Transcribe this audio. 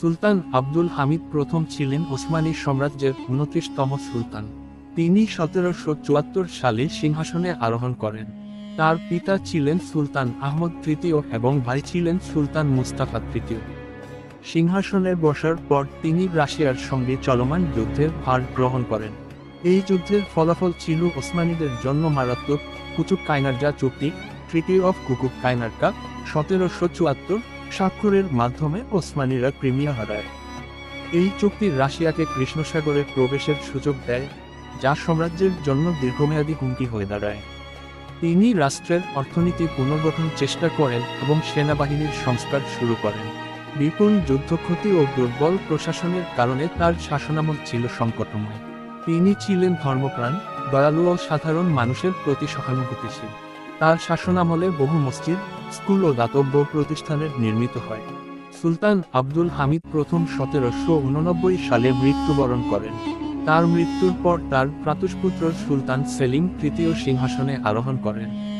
সুলতান আব্দুল হামিদ প্রথম ছিলেন ওসমানী সাম্রাজ্যের উনত্রিশতম সুলতান। তিনি সতেরোশো চুয়াত্তর সালে সিংহাসনে আরোহণ করেন। তার পিতা ছিলেন সুলতান আহমদ তৃতীয় এবং ভাই ছিলেন সুলতান মুস্তাফা তৃতীয়। সিংহাসনে বসার পর তিনি রাশিয়ার সঙ্গে চলমান যুদ্ধের ভার গ্রহণ করেন। এই যুদ্ধের ফলাফল ছিল ওসমানীদের জন্য মারাত্মক কুচুক কাইনারজা চুক্তি ট্রিটি অফ কুকুক কাইনারকা সতেরোশো চুয়াত্তর স্বাক্ষরের মাধ্যমে ওসমানীরা ক্রিমিয়া হারায়। এই চুক্তি রাশিয়াকে কৃষ্ণসাগরে প্রবেশের সুযোগ দেয়, যা সাম্রাজ্যের জন্য দীর্ঘমেয়াদী হুমকি হয়ে দাঁড়ায়। তিনি রাষ্ট্রের অর্থনীতি পুনর্গঠন চেষ্টা করেন এবং সেনাবাহিনীর সংস্কার শুরু করেন। বিপুল যুদ্ধক্ষতি ও দুর্বল প্রশাসনের কারণে তার শাসনামল ছিল সংকটময়। তিনি ছিলেন ধর্মপ্রাণ, দয়ালু ও সাধারণ মানুষের প্রতি সহানুভূতিশীল। তার শাসনামলে বহু মসজিদ স্কুল ও দাতব্য প্রতিষ্ঠানের নির্মিত হয়। সুলতান আব্দুল হামিদ প্রথম সতেরোশো উননব্বই সালে মৃত্যুবরণ করেন। তার মৃত্যুর পর তার প্রাতুষ্পুত্র সুলতান সেলিম তৃতীয় সিংহাসনে আরোহণ করেন।